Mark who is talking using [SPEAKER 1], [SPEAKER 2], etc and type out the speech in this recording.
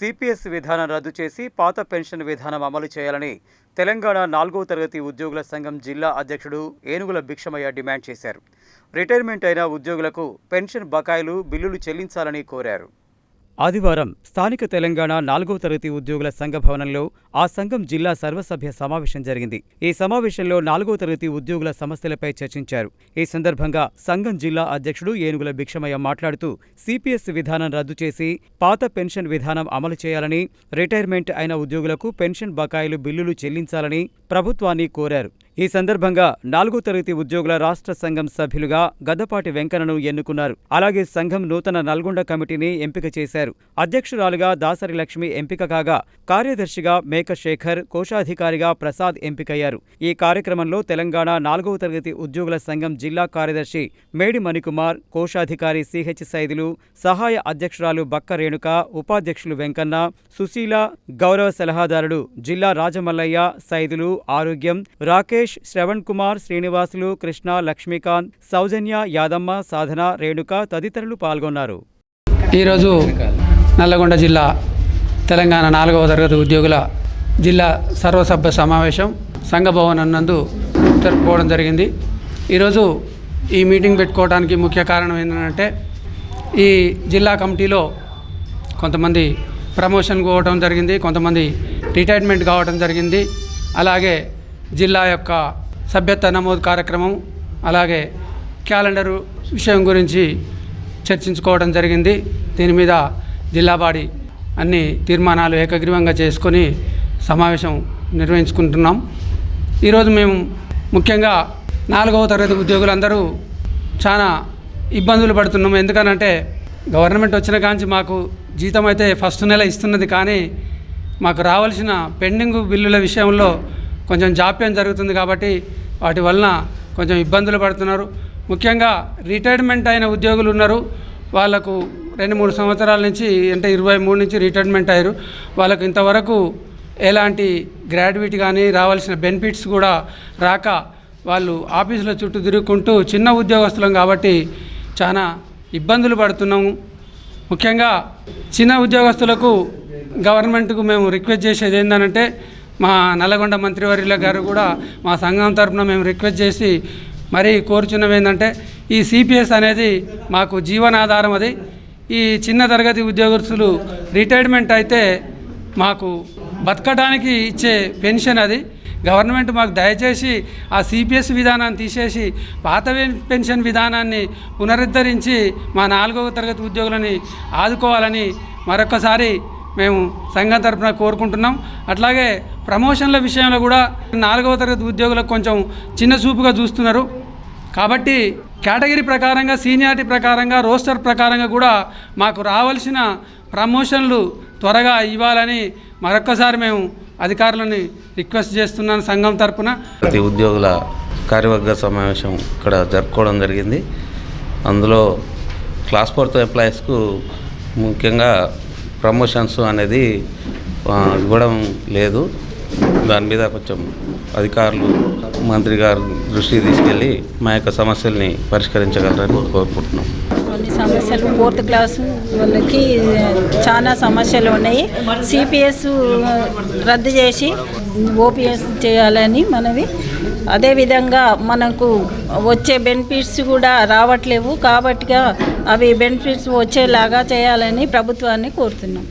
[SPEAKER 1] CPS విధానం రద్దు చేసి పాత పెన్షన్ విధానం అమలు చేయాలని తెలంగాణ నాలుగో తరగతి ఉద్యోగుల సంఘం జిల్లా అధ్యక్షుడు ఏనుగుల భిక్షమయ్య డిమాండ్ చేశారు. రిటైర్మెంట్ అయిన ఉద్యోగులకు పెన్షన్ బకాయిలు బిల్లులు చెల్లించాలని కోరారు. ఆదివారం స్థానిక తెలంగాణ నాలుగో తరగతి ఉద్యోగుల సంఘ భవనంలో ఆ సంఘం జిల్లా సర్వసభ్య సమావేశం జరిగింది. ఈ సమావేశంలో నాలుగో తరగతి ఉద్యోగుల సమస్యలపై చర్చించారు. ఈ సందర్భంగా సంఘం జిల్లా అధ్యక్షుడు ఏనుగుల భిక్షమయ్య మాట్లాడుతూ సిపిఎస్ విధానం రద్దు చేసి పాత పెన్షన్ విధానం అమలు చేయాలని రిటైర్మెంట్ అయిన ఉద్యోగులకు పెన్షన్ బకాయిలు బిల్లులు చెల్లించాలని ప్రభుత్వాన్ని కోరారు. ఈ సందర్భంగా నాలుగో తరగతి ఉద్యోగుల రాష్ట్ర సంఘం సభ్యులుగా గద్దపాటి వెంకన్నను ఎన్నుకున్నారు. అలాగే సంఘం నూతన నల్గొండ కమిటీని ఎంపిక చేశారు. అధ్యక్షురాలుగా దాసరి లక్ష్మి ఎంపిక కాగా కార్యదర్శిగా మేక శేఖర్ కోశాధికారిగా ప్రసాద్ ఎంపికయ్యారు. ఈ కార్యక్రమంలో తెలంగాణ నాలుగవ తరగతి ఉద్యోగుల సంఘం జిల్లా కార్యదర్శి మేడి మణికుమార్ కోశాధికారి సిహెచ్ సైదులు సహాయ అధ్యక్షురాలు బక్క రేణుక ఉపాధ్యక్షులు వెంకన్న సుశీల గౌరవ సలహాదారుడు జిల్లా రాజమల్లయ్య సైదులు ఆరోగ్యం రాకేష్ శ్రవణ్ కుమార్ శ్రీనివాసులు కృష్ణ లక్ష్మీకాంత్ సౌజన్య యాదమ్మ సాధన రేణుక తదితరులు పాల్గొన్నారు.
[SPEAKER 2] ఈరోజు నల్లగొండ జిల్లా తెలంగాణ నాలుగవ తరగతి ఉద్యోగుల జిల్లా సర్వసభ్య సమావేశం సంఘభవన్ నందు జరుపుకోవడం జరిగింది. ఈరోజు ఈ మీటింగ్ పెట్టుకోవడానికి ముఖ్య కారణం ఏంటంటే ఈ జిల్లా కమిటీలో కొంతమంది ప్రమోషన్ పోవడం జరిగింది కొంతమంది రిటైర్మెంట్ కావడం జరిగింది. అలాగే జిల్లా యొక్క సభ్యత్వ నమోదు కార్యక్రమం అలాగే క్యాలెండరు విషయం గురించి చర్చించుకోవడం జరిగింది. దీని మీద జిల్లా బాడీ అన్ని తీర్మానాలు ఏకగ్రీవంగా చేసుకొని సమావేశం నిర్వహించుకుంటున్నాం. ఈరోజు మేము ముఖ్యంగా నాలుగవ తరగతి ఉద్యోగులందరూ చాలా ఇబ్బందులు పడుతున్నాము. ఎందుకనంటే గవర్నమెంట్ వచ్చిన కాంచి మాకు జీతం అయితే ఫస్ట్ నెల ఇస్తున్నది కానీ మాకు రావాల్సిన పెండింగ్ బిల్లుల విషయంలో కొంచెం జాప్యం జరుగుతుంది కాబట్టి వాటి వలన కొంచెం ఇబ్బందులు పడుతున్నారు. ముఖ్యంగా రిటైర్మెంట్ అయిన ఉద్యోగులు ఉన్నారు. వాళ్ళకు రెండు మూడు సంవత్సరాల నుంచి అంటే ఇరవై మూడు నుంచి రిటైర్మెంట్ అయ్యారు. వాళ్ళకు ఇంతవరకు ఎలాంటి గ్రాడ్యుయేట్ కానీ రావాల్సిన బెనిఫిట్స్ కూడా రాక వాళ్ళు ఆఫీసుల చుట్టూ తిరుగుకుంటూ చిన్న ఉద్యోగస్తులం కాబట్టి చాలా ఇబ్బందులు పడుతున్నాము. ముఖ్యంగా చిన్న ఉద్యోగస్తులకు గవర్నమెంట్కు మేము రిక్వెస్ట్ చేసేది ఏంటంటే మా నల్లగొండ మంత్రివర్యుల గారు కూడా మా సంఘం తరపున మేము రిక్వెస్ట్ చేసి మరీ కోరుచున్నవి ఏంటంటే ఈ సిపిఎస్ అనేది మాకు జీవనాధారం అది. ఈ చిన్న తరగతి ఉద్యోగస్తులు రిటైర్మెంట్ అయితే మాకు బతకడానికి ఇచ్చే పెన్షన్ అది. గవర్నమెంట్ మాకు దయచేసి ఆ సిపిఎస్ విధానాన్ని తీసేసి పాత పెన్షన్ విధానాన్ని పునరుద్ధరించి మా నాలుగవ తరగతి ఉద్యోగులని ఆదుకోవాలని మరొకసారి మేము సంఘం తరపున కోరుకుంటున్నాం. అట్లాగే ప్రమోషన్ల విషయంలో కూడా నాలుగవ తరగతి ఉద్యోగులకు కొంచెం చిన్న చూపుగా చూస్తున్నారు. కాబట్టి కేటగిరీ ప్రకారంగా సీనియారిటీ ప్రకారంగా రోస్టర్ ప్రకారంగా కూడా మాకు రావాల్సిన ప్రమోషన్లు త్వరగా ఇవ్వాలని మరొక్కసారి మేము అధికారులని రిక్వెస్ట్ చేస్తున్నాను సంఘం తరపున.
[SPEAKER 3] ప్రతి ఉద్యోగుల కార్యవర్గ సమావేశం ఇక్కడ జరుపుకోవడం జరిగింది. అందులో క్లాస్ ఫోర్త్ ఎంప్లాయీస్కు ముఖ్యంగా ప్రమోషన్స్ అనేది ఇవ్వడం లేదు. దాని మీద కొంచెం అధికారులు మంత్రి గారు దృష్టికి తీసుకెళ్ళి మా యొక్క సమస్యల్ని పరిష్కరించగలరని కోరుకుంటున్నాం.
[SPEAKER 4] కొన్ని సమస్యలు ఫోర్త్ క్లాస్ వాళ్ళకి చాలా సమస్యలు ఉన్నాయి. సిపిఎస్ రద్దు చేసి ఓపీఎస్ చేయాలని మనవి. అదేవిధంగా మనకు వచ్చే బెనిఫిట్స్ కూడా రావట్లేవు కాబట్టిగా అవి బెనిఫిట్స్ వచ్చేలాగా చేయాలని ప్రభుత్వాన్ని కోరుతున్నాం.